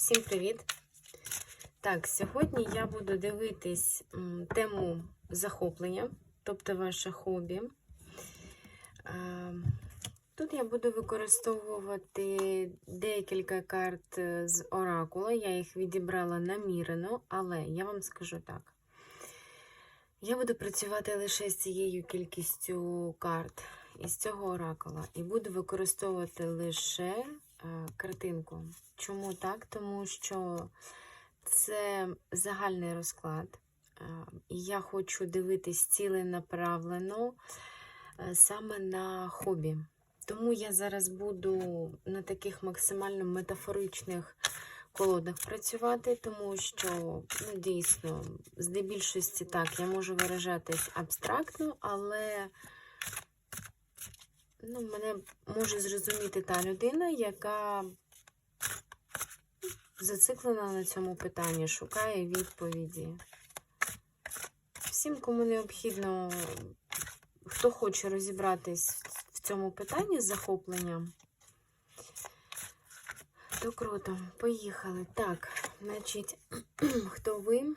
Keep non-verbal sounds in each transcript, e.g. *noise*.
Всім привіт! Так, сьогодні я буду дивитись тему захоплення, тобто ваше хобі. Тут я буду використовувати декілька карт е, з оракула. Я їх відібрала намірено, але я вам скажу так. Я буду працювати лише з цією кількістю карт із цього оракула і буду використовувати лише картинку. Чому так? Тому що це загальний розклад. е, І я хочу дивитись ціленаправлено е, саме на хобі. Тому я зараз буду на таких максимально метафоричних колодах працювати, тому що ну, дійсно, здебільшості так, я можу виражатись абстрактно, але ну, мене може зрозуміти та людина, яка зациклена на цьому питанні, шукає відповіді. Всім, кому необхідно, хто хоче розібратись в цьому питанні з захопленням, то круто, поїхали. Так, значить, *clears throat* хто ви?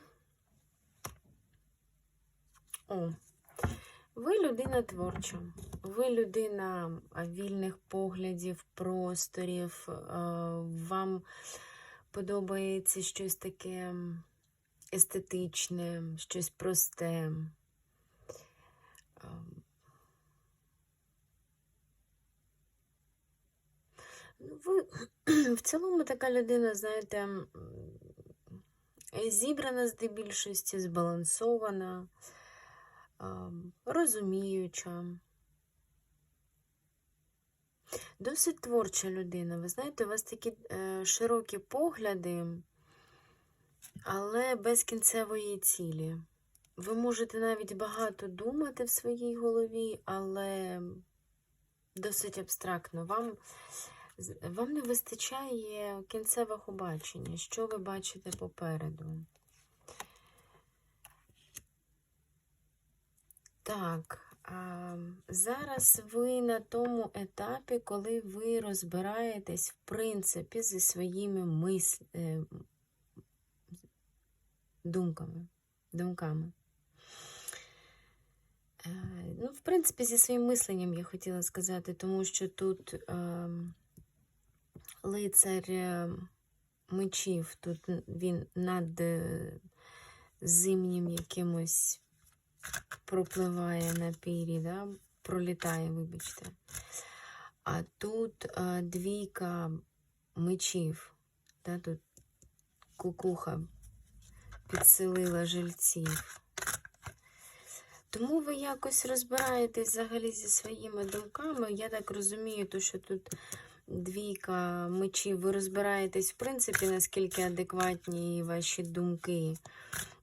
О, ви людина творча, ви людина вільних поглядів, просторів, вам подобається щось таке естетичне, щось просте. Ну, ви *clears throat* в цілому така людина, знаєте, зібрана здебільшості, збалансована, а, розуміюча. Досить творча людина. Ви знаєте, у вас такі е, широкі погляди, але без кінцевої цілі. Ви можете навіть багато думати в своїй голові, але досить абстрактно. Вам Вам не вистачає кінцевого бачення, що ви бачите попереду. Так, а, зараз ви на тому етапі, коли ви розбираєтесь, в принципі, зі своїми мис... е, думками. думками. Е, Ну, в принципі, зі своїм мисленням я хотіла сказати, тому що тут. Е, лицар мечів, тут він над е, зимнім якимось пропливає на пірі, да? пролітає, вибачте. А тут е, двійка мечів, да? тут кукуха підселила жильців. Тому ви якось розбираєтесь взагалі зі своїми думками. Я так розумію, то, що тут двійка мечів, ви розбираєтесь, в принципі, наскільки адекватні ваші думки,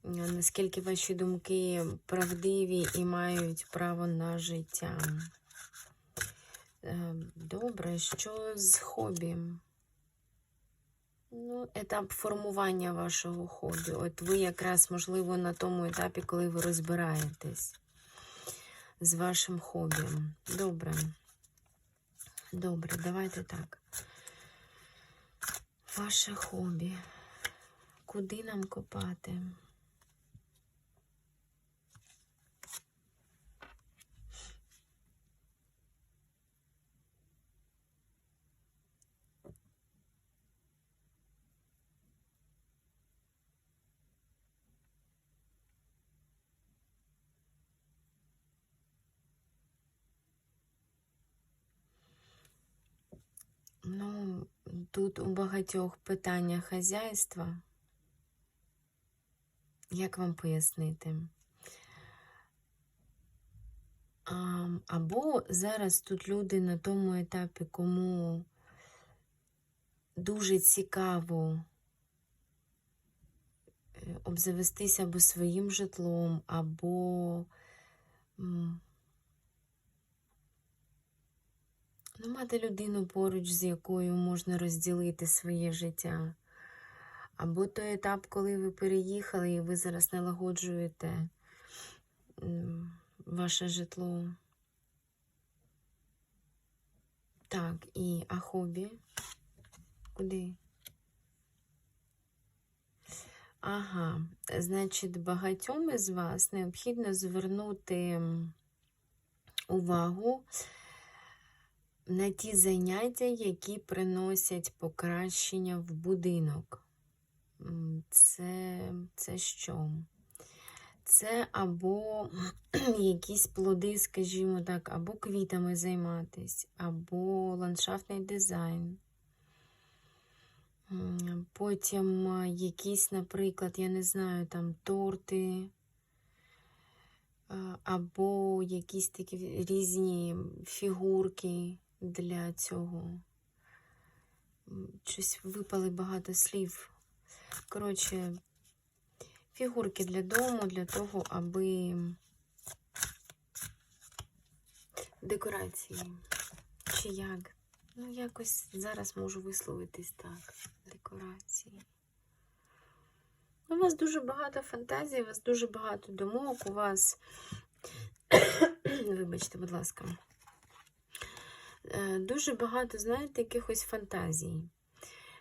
наскільки ваші думки правдиві і мають право на життя. Е, Добре, що з хобі? Ну, етап формування вашого хобі. От ви якраз, можливо, на тому етапі, коли ви розбираєтесь з вашим хобі. Добре. Добре, давайте так. Ваше хобі. Куди нам копати? Ну, тут у багатьох питання хазяйства. Як вам пояснити? Або зараз тут люди на тому етапі, кому дуже цікаво е, обзавестися або своїм житлом, або м, ну, мати людину поруч, з якою можна розділити своє життя. Або той етап, коли ви переїхали і ви зараз налагоджуєте ваше житло. Так, і а хобі? Куди? Ага, значить, багатьом із вас необхідно звернути увагу на ті заняття, які приносять покращення в будинок. Це, це що? Це або *clears throat* якісь плоди, скажімо так, або квітами займатись, або ландшафтний дизайн. Потім якісь, наприклад, я не знаю, там торти, або якісь такі різні фігурки для цього. Щось випали багато слів. Коротше, фігурки для дому, для того, аби декорації. Чи як? Ну, якось зараз можу висловитись так. Декорації. У вас дуже багато фантазій, у вас дуже багато думок, у вас. *coughs* Вибачте, будь ласка. Е, Дуже багато, знаєте, якихось фантазій.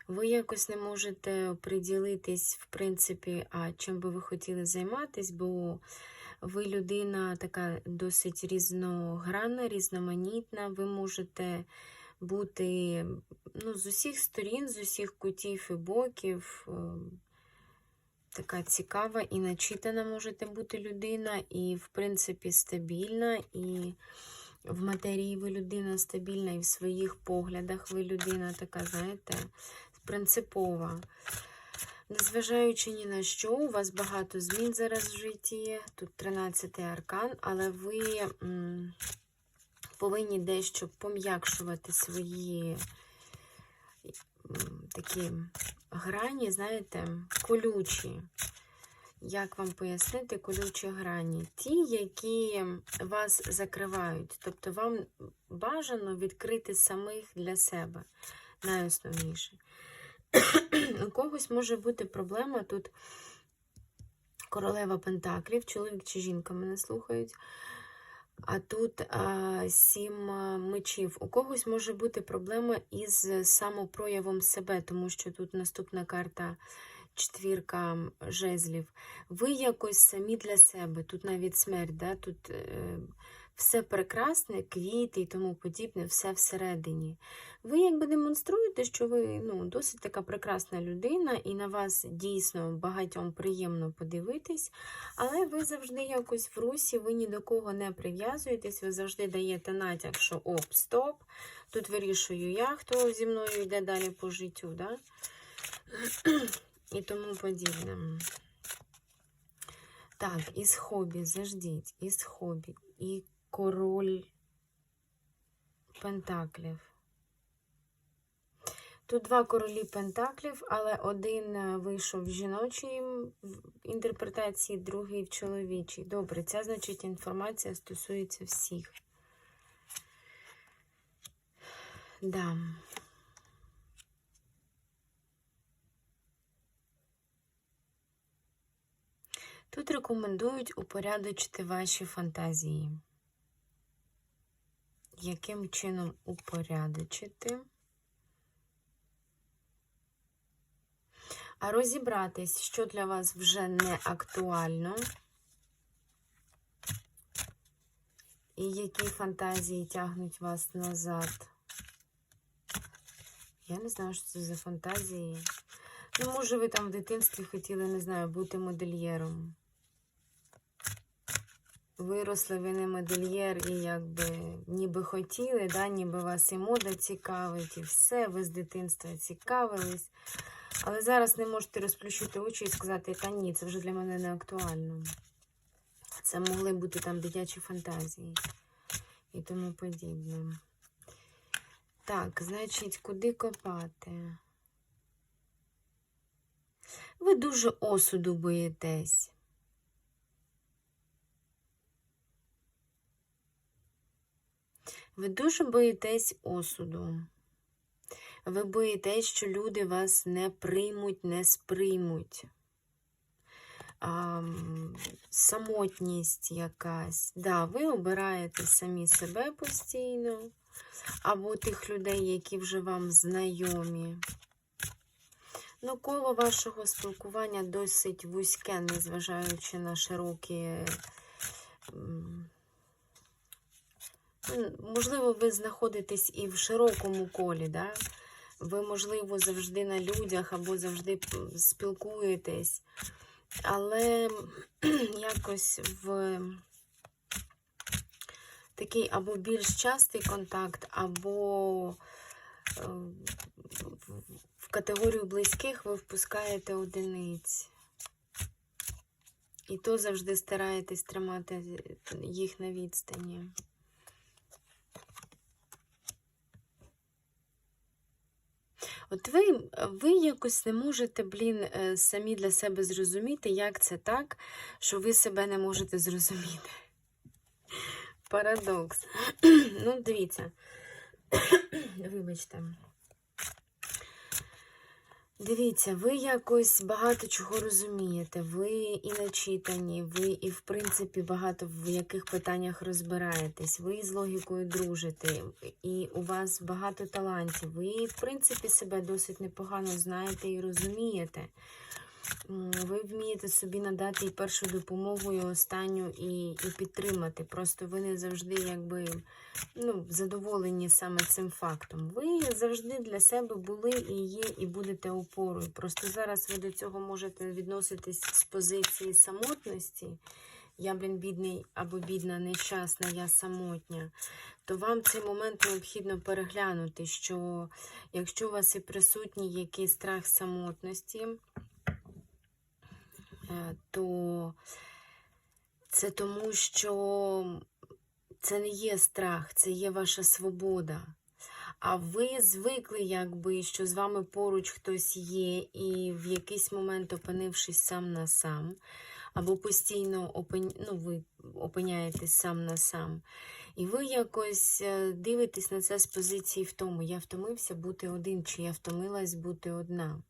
Ви якось не можете приділитись, в принципі, а чим би ви хотіли займатися, бо ви людина така досить різногранна, різноманітна. Ви можете бути ну, з усіх сторін, з усіх кутів і боків. е, Така цікава і начитана можете бути людина, і, в принципі, стабільна, і в матерії ви людина стабільна, і в своїх поглядах ви людина така, знаєте, принципова. Незважаючи ні на що, у вас багато змін зараз в житті. Тут 13-й аркан, але ви м, повинні дещо пом'якшувати свої м, такі грані, знаєте, колючі. Як вам пояснити колючі грані? Ті, які вас закривають. Тобто вам бажано відкрити самих для себе. Найосновніше. У когось може бути проблема тут королева Пентаклів, чоловік чи жінка мене слухають. А тут а, сім мечів. У когось може бути проблема із самопроявом себе, тому що тут наступна карта четвірка жезлів. Ви якось самі для себе, тут навіть смерть, да? тут е, все прекрасне, квіти і тому подібне, все всередині. Ви якби демонструєте, що ви ну, досить така прекрасна людина, і на вас дійсно багатьом приємно подивитись, але ви завжди якось в русі, ви ні до кого не прив'язуєтесь, ви завжди даєте натяк, що оп, стоп, тут вирішую я, хто зі мною йде далі по життю. Да? І тому подібне. Так, із хобі, заждіть, із хобі, і король Пентаклів. Тут два королі Пентаклів, але один е, вийшов в жіночій інтерпретації, другий в чоловічій. Добре, ця, значить, інформація стосується всіх. Да. Тут рекомендують упорядочити ваші фантазії. Яким чином упорядочити? А розібратись, що для вас вже не актуально, і які фантазії тягнуть вас назад. Я не знаю, що це за фантазії. Ну, може, ви там в дитинстві хотіли, не знаю, бути модельєром. Виросли ви не модельєр і якби ніби хотіли, да, ніби вас і мода цікавить, і все, ви з дитинства цікавились. Але зараз не можете розплющити очі і сказати, та ні, це вже для мене не актуально. Це могли бути там дитячі фантазії і тому подібне. Так, значить, куди копати? Ви дуже осуду боїтесь. Ви дуже боїтесь осуду. Ви боїтесь, що люди вас не приймуть, не сприймуть. А, самотність якась. Да, ви обираєте самі себе постійно, або тих людей, які вже вам знайомі. Ну, коло вашого спілкування досить вузьке, незважаючи на широкі. Можливо, ви знаходитесь і в широкому колі, да? ви, можливо, завжди на людях або завжди спілкуєтесь, але якось в такий або більш частий контакт, або е, в категорію близьких ви впускаєте одиниць. І то завжди стараєтесь тримати їх на відстані. От ви, ви якось не можете, блін, е, самі для себе зрозуміти, як це так, що ви себе не можете зрозуміти. Парадокс. *clears throat* ну, дивіться. *clears throat* Вибачте. Дивіться, ви якось багато чого розумієте, ви і начитані, ви і, в принципі, багато в яких питаннях розбираєтесь, ви з логікою дружите, і у вас багато талантів. Ви, в принципі, себе досить непогано знаєте і розумієте. Ви вмієте собі надати і першу допомогу, і останню, і, і підтримати. Просто ви не завжди якби ну, задоволені саме цим фактом. Ви завжди для себе були і є, і будете опорою. Просто зараз ви до цього можете відноситись з позиції самотності. Я, блін, бідний або бідна, нещасна, я самотня. То вам цей момент необхідно переглянути, що якщо у вас і присутній якийсь страх самотності, то це тому, що це не є страх, це є ваша свобода. А ви звикли, якби, що з вами поруч хтось є, і в якийсь момент, опинившись сам на сам, або постійно опин... ну, ви опиняєтесь сам на сам, і ви якось е, дивитесь на це з позиції втому. Я втомився бути один, чи я втомилась бути одна.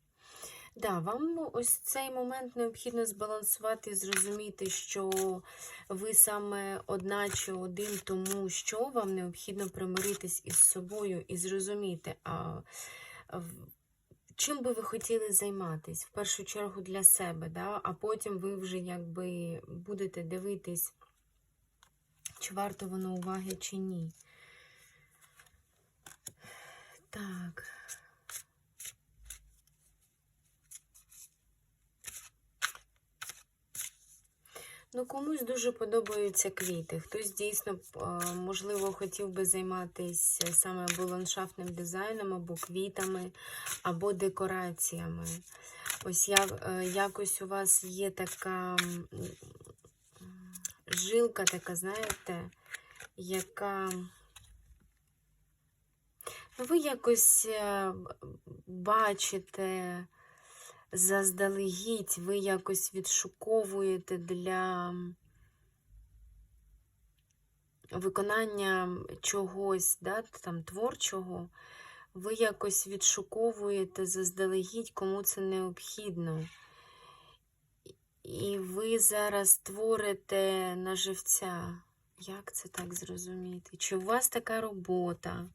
Да, вам ось цей момент необхідно збалансувати і зрозуміти, що ви саме одна чи один, тому що вам необхідно примиритись із собою і зрозуміти, а чим би ви хотіли займатися, в першу чергу для себе, да? а потім ви вже якби будете дивитись, чи варто воно уваги, чи ні. Так. Ну, комусь дуже подобаються квіти. Хтось дійсно, можливо, хотів би займатися саме або ландшафтним дизайном, або квітами, або декораціями. Ось я, е, якось у вас є така жилка, така, знаєте, яка. Ну, ви якось е, бачите заздалегідь, ви якось відшуковуєте для виконання чогось, да, там, творчого, ви якось відшуковуєте заздалегідь, кому це необхідно. І ви зараз творите на живця. Як це так зрозуміти? Чи у вас така робота?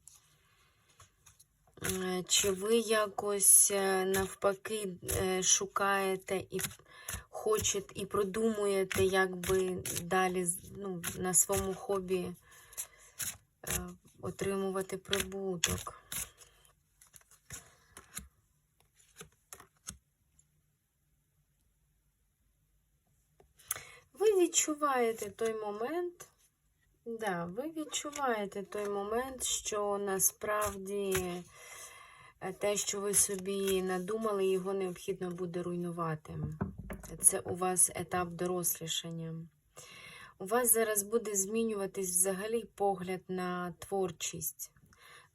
Е, Чи ви якось е, навпаки е, шукаєте і хочете, і продумуєте, як би далі ну, на своєму хобі отримувати прибуток? Ви відчуваєте той момент, да, ви відчуваєте той момент, що насправді те, що ви собі надумали, його необхідно буде руйнувати. Це у вас етап дорослішання. У вас зараз буде змінюватись взагалі погляд на творчість.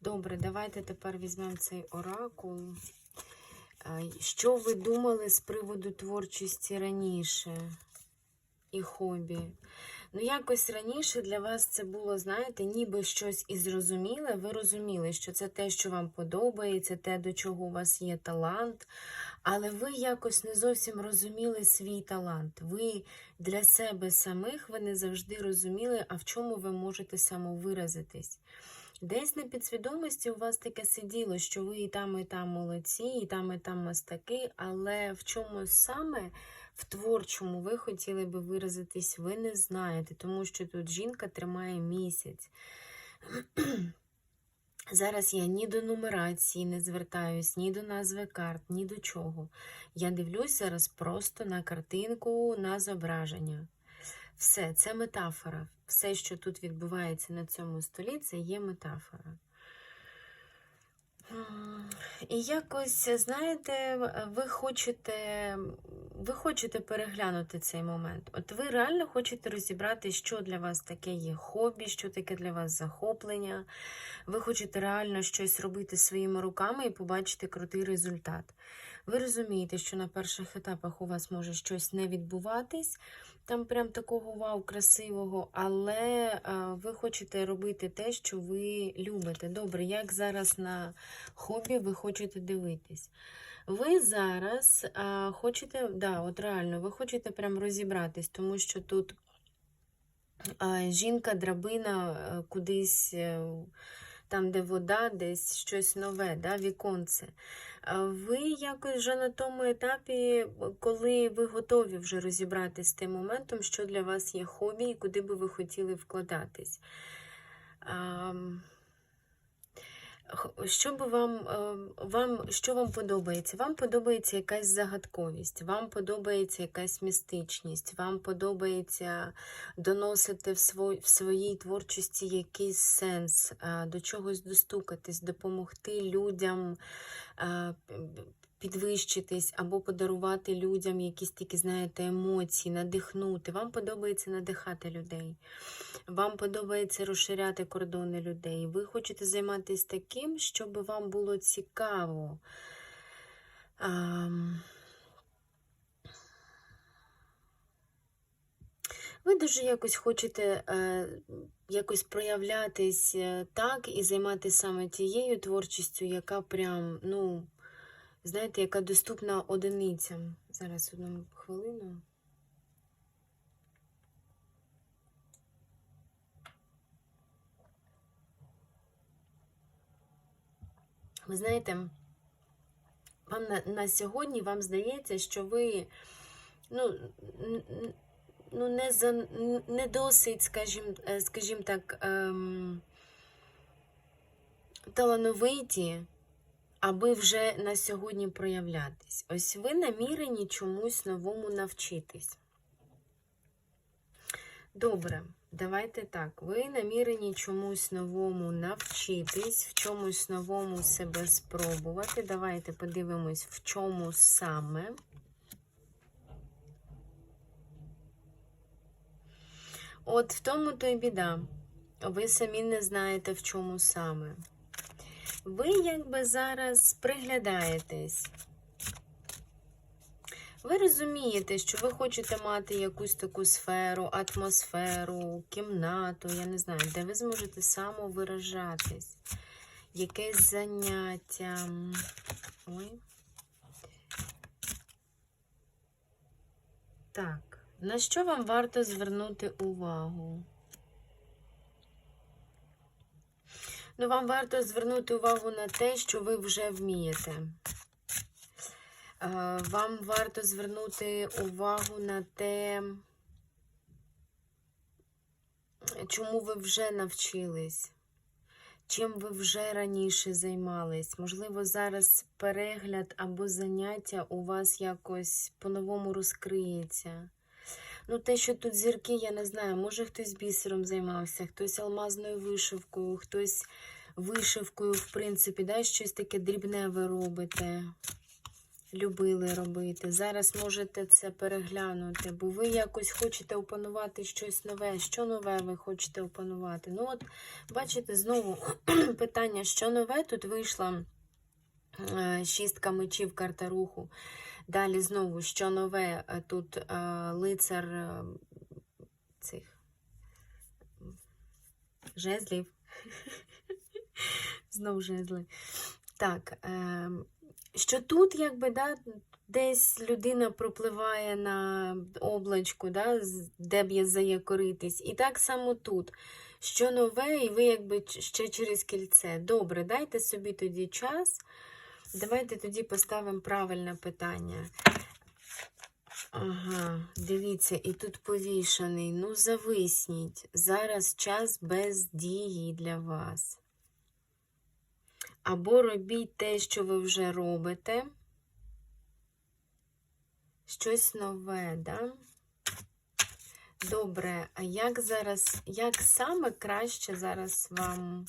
Добре, давайте тепер візьмемо цей оракул. Е, Що ви думали з приводу творчості раніше і хобі? Ну, якось раніше для вас це було, знаєте, ніби щось і зрозуміле. Ви розуміли, що це те, що вам подобається, те, до чого у вас є талант. Але ви якось не зовсім розуміли свій талант. Ви для себе самих ви не завжди розуміли, а в чому ви можете самовиразитись. Десь на підсвідомості у вас таке сиділо, що ви і там, і там молодці, і там, і там мастаки, але в чому саме в творчому ви хотіли би виразитись, ви не знаєте, тому що тут жінка тримає місяць. *clears throat* Зараз я ні до нумерації не звертаюсь, ні до назви карт, ні до чого. Я дивлюсь зараз просто на картинку, на зображення. Все, це метафора. Все, що тут відбувається на цьому столі, це є метафора. І якось, знаєте, ви хочете, ви хочете переглянути цей момент. От ви реально хочете розібрати, що для вас таке є хобі, що таке для вас захоплення. Ви хочете реально щось робити своїми руками і побачити крутий результат. Ви розумієте, що на перших етапах у вас може щось не відбуватись, там прям такого вау, красивого, але е, ви хочете робити те, що ви любите. Добре, як зараз на хобі ви хочете дивитись? Ви зараз е, хочете, да, от реально, ви хочете прям розібратись, тому що тут е, жінка, драбина е, кудись. Там, де вода, десь щось нове, да, віконце. Ви якось вже на тому етапі, коли ви готові вже розібратися з тим моментом, що для вас є хобі і куди би ви хотіли вкладатись. Що би вам, е, вам, що вам подобається? Вам подобається якась загадковість, вам подобається якась містичність, вам подобається доносити в, свой, в своїй творчості якийсь сенс, до чогось достукатись, допомогти людям п- підвищитись або подарувати людям якісь такі, знаєте, емоції, надихнути. Вам подобається надихати людей. Вам подобається розширяти кордони людей. Ви хочете займатися таким, щоб вам було цікаво. Ам, Ви дуже якось хочете е, якось проявлятись е, так і займатися саме тією творчістю, яка прям, ну, знаєте, яка доступна одиницям. Зараз одну хвилину. Ви знаєте, вам на, на сьогодні вам здається, що ви ну, ну не, за, не досить, скажімо, е, скажімо так, ем, талановиті, аби вже на сьогодні проявлятись. Ось ви намірені чомусь новому навчитись. Добре, давайте так. Ви намірені чомусь новому навчитись, в чомусь новому себе спробувати. Давайте подивимось, в чому саме. От в тому то й біда. Ви самі не знаєте, в чому саме. Ви якби зараз приглядаєтесь. Ви розумієте, що ви хочете мати якусь таку сферу, атмосферу, кімнату, я не знаю, де ви зможете самовиражатись. Якесь заняття. Ой. Так, на що вам варто звернути увагу? Ну, вам варто звернути увагу на те, що ви вже вмієте. Е, Вам варто звернути увагу на те, чому ви вже навчились, чим ви вже раніше займались. Можливо, зараз перегляд або заняття у вас якось по-новому розкриється. Ну, те, що тут зірки, я не знаю, може хтось бісером займався, хтось алмазною вишивкою, хтось вишивкою, в принципі, да, щось таке дрібне ви робите. Любили робити. Зараз можете це переглянути, бо ви якось хочете опанувати щось нове. Що нове ви хочете опанувати? Ну, от, бачите, знову *clears throat* питання, що нове? Тут вийшла е, шістка мечів, карта руху. Далі знову, що нове? Е, Тут е, лицар е, цих жезлів. *laughs* Знову жезли. Так, е, що тут, якби, да, десь людина пропливає на облачку, да, де б є заякоритись. І так само тут, що нове, і ви якби ще через кільце. Добре, дайте собі тоді час. Давайте тоді поставимо правильне питання. Ага, дивіться, і тут повішаний. Ну, зависніть. Зараз час без дії для вас. Або робіть те, що ви вже робите. Щось нове, да? Добре, а як зараз, як саме краще зараз вам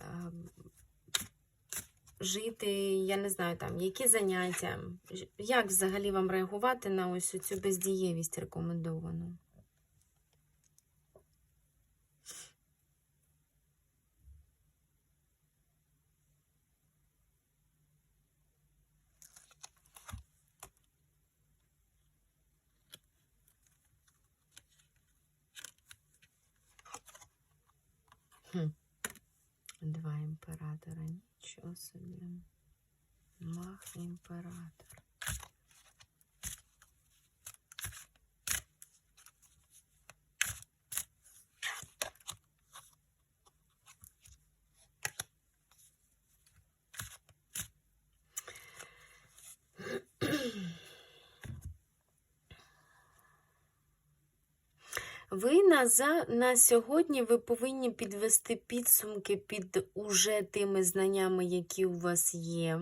е, жити, я не знаю, там, які заняття, як взагалі вам реагувати на ось цю бездієвість рекомендовану? Два імператора, собі. Мах імператор. Ви на, за, на сьогодні ви повинні підвести підсумки під уже тими знаннями, які у вас є.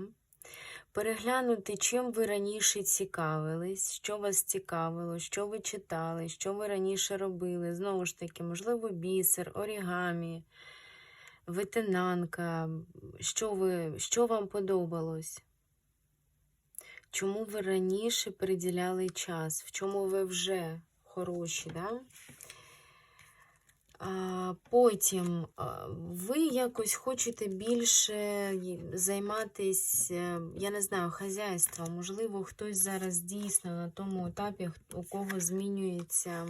Переглянути, чим ви раніше цікавились, що вас цікавило, що ви читали, що ви раніше робили. Знову ж таки, можливо, бісер, орігамі, ветенанка, що, ви, що вам подобалось. Чому ви раніше приділяли час? В чому ви вже хороші, да? Потім ви якось хочете більше займатися, я не знаю, хазяйством. Можливо, хтось зараз дійсно на тому етапі, у кого змінюється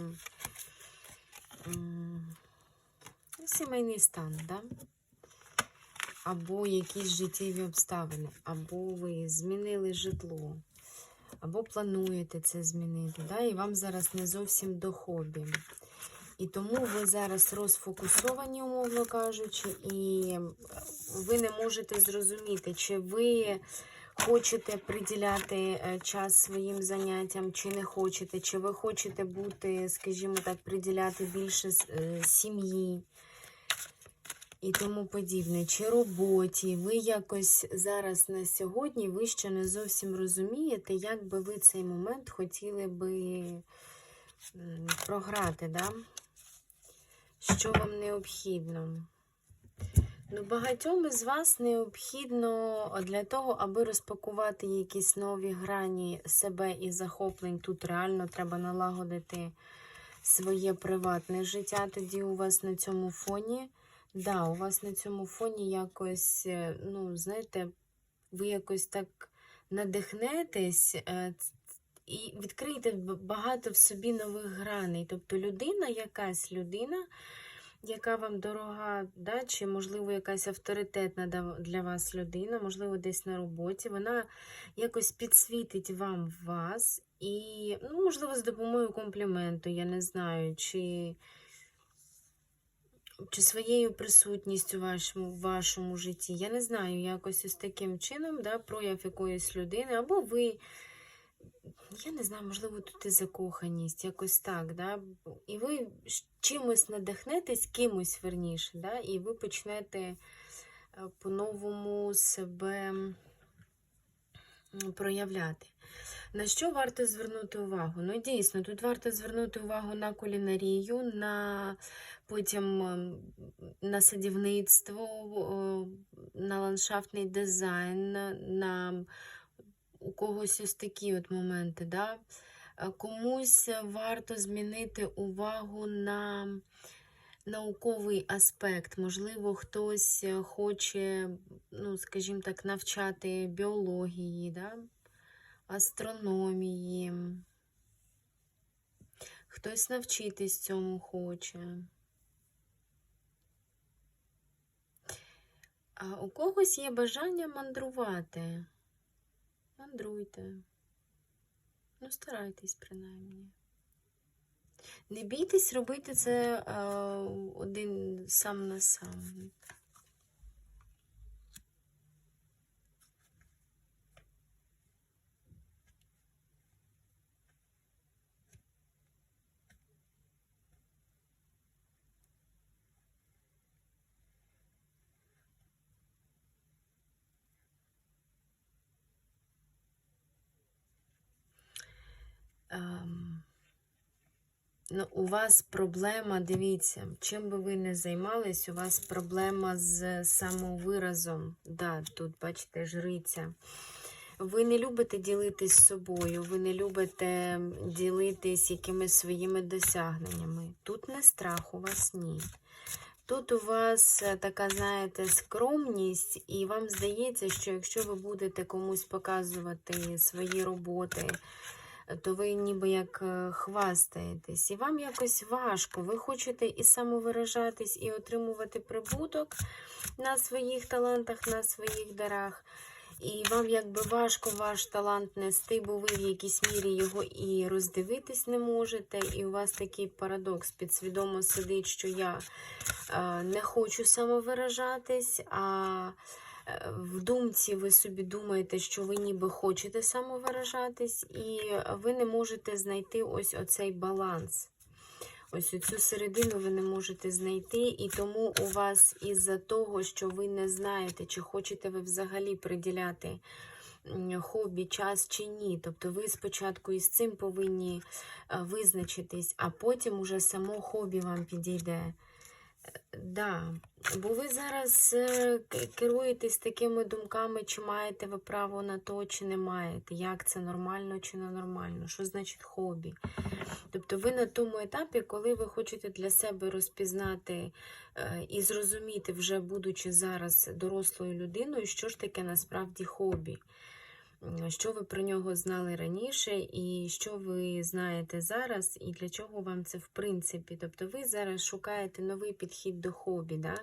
сімейний стан, да? або якісь життєві обставини, або ви змінили житло, або плануєте це змінити, да? і вам зараз не зовсім до хобі. І тому ви зараз розфокусовані, умовно кажучи, і ви не можете зрозуміти, чи ви хочете приділяти е, час своїм заняттям, чи не хочете, чи ви хочете бути, скажімо так, приділяти більше е, сім'ї і тому подібне, чи роботі. Ви якось зараз на сьогодні ви ще не зовсім розумієте, як би ви цей момент хотіли би програти, да? Що вам необхідно. Ну, багатьом із вас необхідно для того, аби розпакувати якісь нові грані себе і захоплень. Тут реально треба налагодити своє приватне життя. Тоді у вас на цьому фоні. Да, у вас на цьому фоні якось, е, ну, знаєте, ви якось так надихнетесь е, і відкриєте багато в собі нових граней. Тобто людина, якась людина, яка вам дорога, да, чи, можливо, якась авторитетна для вас людина, можливо, десь на роботі, вона якось підсвітить вам вас і, ну, можливо, з допомогою компліменту, я не знаю, чи, чи своєю присутністю в вашому, в вашому житті. Я не знаю, якось ось таким чином, да, прояв якоїсь людини, або ви. Я не знаю, можливо, тут і закоханість, якось так, да? і ви чимось надихнетесь, кимось верніше, да? і ви почнете е, по-новому себе проявляти. На що варто звернути увагу? Ну, дійсно, тут варто звернути увагу на кулінарію, на потім на садівництво, на ландшафтний дизайн, на у когось ось такі от моменти. Да? Е, Комусь варто змінити увагу на науковий аспект. Можливо, хтось е, хоче, ну, скажімо так, навчати біології, да? астрономії. Хтось навчитись цьому хоче. А у когось є бажання мандрувати. Мандруйте. Ну, старайтесь, принаймні. Не бійтесь робити це е, один сам на сам. Ну, у вас проблема, дивіться, чим би ви не займались, у вас проблема з самовиразом. Да, тут, бачите, жриця. Ви не любите ділитись собою, ви не любите ділитись якимись своїми досягненнями. Тут не страх у вас ні. Тут у вас е, така, знаєте, скромність, і вам здається, що якщо ви будете комусь показувати свої роботи, то ви ніби як е, хвастаєтесь. І вам якось важко. Ви хочете і самовиражатись, і отримувати прибуток на своїх талантах, на своїх дарах. І вам якби важко ваш талант нести, бо ви в якійсь мірі його і роздивитись не можете. І у вас такий парадокс підсвідомо сидить, що я е, не хочу самовиражатись, а в думці ви собі думаєте, що ви ніби хочете самовиражатись, і ви не можете знайти ось оцей баланс. Ось цю середину ви не можете знайти, і тому у вас із-за того, що ви не знаєте, чи хочете ви взагалі приділяти хобі час чи ні. Тобто ви спочатку із цим повинні е, визначитись, а потім уже само хобі вам підійде. Да, бо ви зараз е, керуєтесь такими думками, чи маєте ви право на то, чи не маєте, як це нормально чи не нормально, що значить хобі. Тобто ви на тому етапі, коли ви хочете для себе розпізнати е, і зрозуміти, вже будучи зараз дорослою людиною, що ж таке насправді хобі. М, Що ви про нього знали раніше, і що ви знаєте зараз, і для чого вам це в принципі? Тобто ви зараз шукаєте новий підхід до хобі. Да?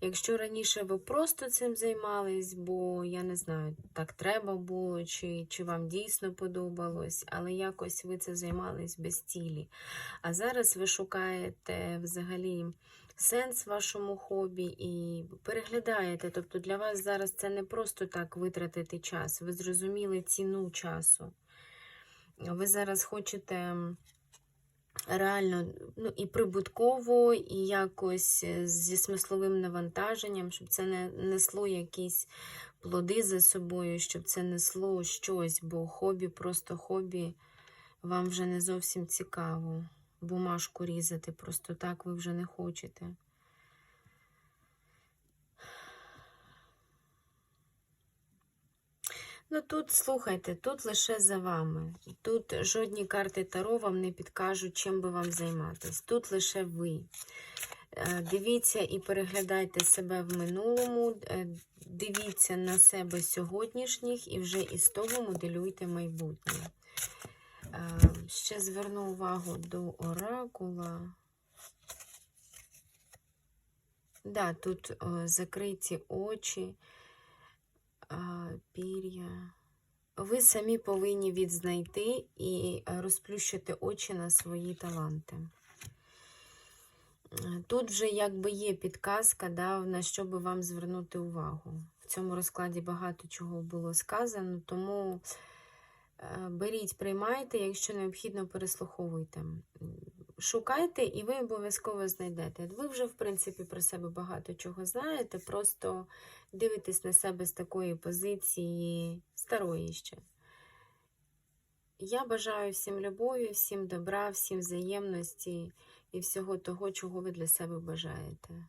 Якщо раніше ви просто цим займались, бо я не знаю, так треба було, чи, чи вам дійсно подобалось, але якось ви це займались без цілі. А зараз ви шукаєте взагалі сенс вашому хобі і переглядаєте. Тобто для вас зараз це не просто так витратити час, ви зрозуміли ціну часу. Ви зараз хочете реально ну, і прибутково, і якось е, зі смисловим навантаженням, щоб це не несло якісь плоди за собою, щоб це несло щось, бо хобі, просто хобі вам вже не зовсім цікаво. Бумажку різати просто так ви вже не хочете. Ну тут слухайте, тут лише за вами. Тут жодні карти Таро вам не підкажуть, чим би вам займатися. Тут лише ви. Е, Дивіться і переглядайте себе в минулому, е, дивіться на себе сьогоднішніх і вже із того моделюйте майбутнє. Е, Ще зверну увагу до оракула. Да, тут закриті очі, пір'я. Ви самі повинні відзнайти і е, розплющити очі на свої таланти. Е, Тут вже якби є підказка, да, на що би вам звернути увагу. В цьому розкладі багато чого було сказано, тому е, беріть, приймайте, якщо необхідно, переслуховуйте. Шукайте, і ви обов'язково знайдете. Ви вже, в принципі, про себе багато чого знаєте, просто дивитесь на себе з такої позиції старої ще. Я бажаю всім любові, всім добра, всім взаємності і всього того, чого ви для себе бажаєте.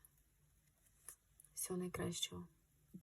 Всього найкращого.